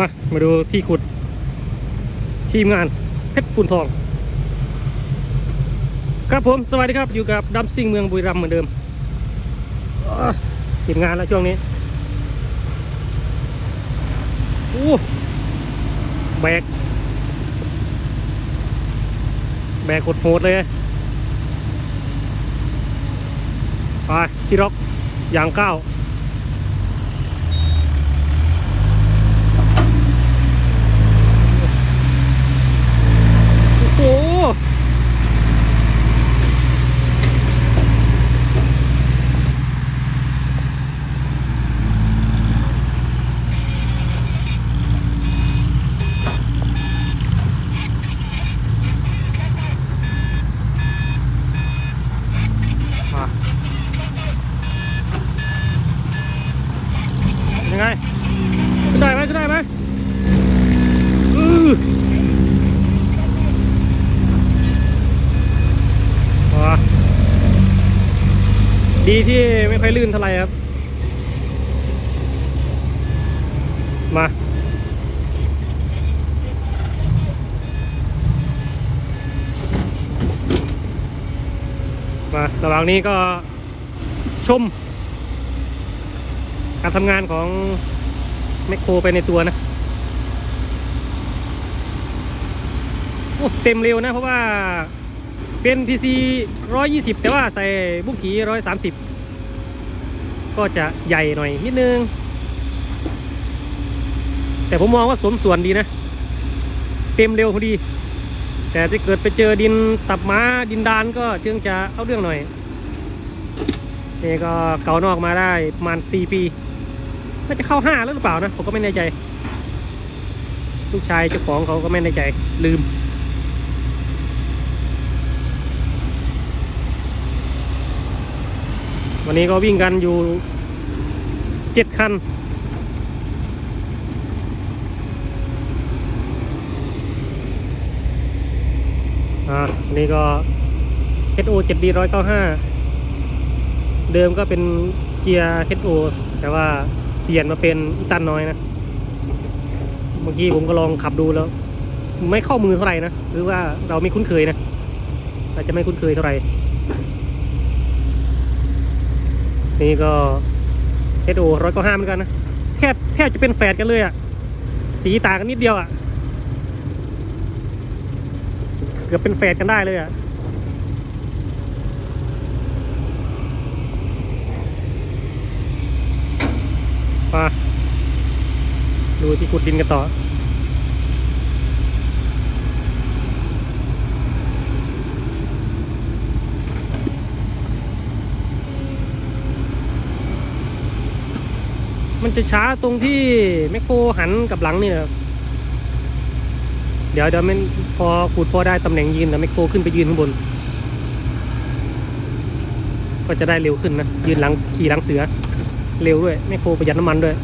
มามาดูที่ขุด ทีมงานเพชรปูนทอง ครับผมสวัสดีครับอยู่กับดัมซิ่งเมืองบุรีรัมย์เหมือนเดิมทีมงานแล้วช่วงนี้โอ้แบก แบกโหดเลยไปที่ร็อกอย่างเก้าวโอ้โห มายังไงขึ้นได้ไหมขึ้นได้ไหมอือมา ดีที่ไม่ค่อยลื่นเท่าไหร่ครับ มา มาระหว่างนี้ก็ชม การทำงานของแมคโครไปในตัวนะโอ้เต็มเร็วนะเพราะว่า เป็น PC 120 แต่ว่าใส่บุ้งขี130 ก็จะใหญ่หน่อยนิดนึง แต่ผมมองว่าสมส่วนดีนะ เต็มเร็วพอดี แต่ถ้าเกิดไปเจอดินตับม้าดินดานก็เชื่องจะเอาเรื่องหน่อยนี่ก็เก่านอกมาได้ประมาณ 4 ปีน่าจะเข้า 5 แล้วหรือเปล่านะ ผมก็ไม่แน่ใจ ลูกชายเจ้าของเขาก็ไม่แน่ใจลืม วันนี้ก็วิ่งกันอยู่เจ็ดคัน อ่าอันนี้ก็ HO 7D 195 เดิมก็เป็นเกียร์ HO แต่ว่าเปลี่ยนมาเป็นอีตันน้อยนะ เมื่อกี้ผมก็ลองขับดูแล้ว ไม่เข้ามือเท่าไหร่นะ หรือว่าเราไม่คุ้นเคยนะ อาจจะไม่คุ้นเคยเท่าไหร่ นี่ก็ HO 195เหมือนกันนะ แทบแทบจะเป็นแฝดกันเลยอะ่ะ สีต่างกันนิดเดียวอะ เกือบเป็นแฝดกันได้เลยอะมาดูที่ขุดดินกันต่อ มันจะช้าตรงที่แมคโครหันกับหลังนี่แหละเดี๋ยวเดี๋ยวมันพอขูดพอได้ตำแหน่งยืนแล้วแมคโครขึ้นไปยืนข้างบน ก็จะได้เร็วขึ้นนะยืนหลังขี่หลังเสือ เร็วด้วยแมคโครประหยัดน้ำมันด้วย